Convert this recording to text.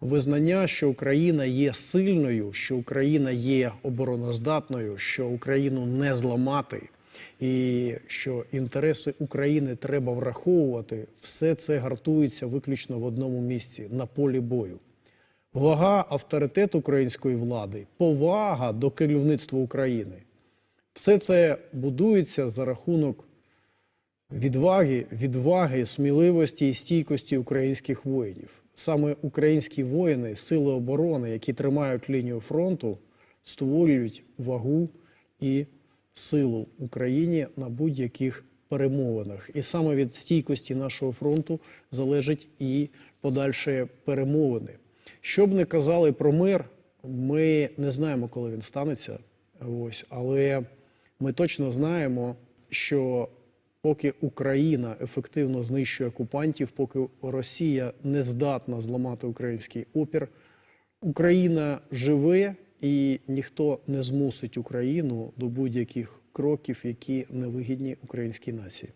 визнання, що Україна є сильною, що Україна є обороноздатною, що Україну не зламати, і що інтереси України треба враховувати, все це гартується виключно в одному місці на полі бою. Вага, авторитет української влади, повага до керівництва України. Все це будується за рахунок відваги, відваги, сміливості і стійкості українських воїнів. Саме українські воїни, сили оборони, які тримають лінію фронту, створюють вагу і силу Україні на будь-яких перемовинах. І саме від стійкості нашого фронту залежить і подальші перемовини. Що б не казали про мир, ми не знаємо, коли він станеться. Ось, але ми точно знаємо, що поки Україна ефективно знищує окупантів, поки Росія не здатна зламати український опір, Україна живе і ніхто не змусить Україну до будь-яких кроків, які невигідні українській нації.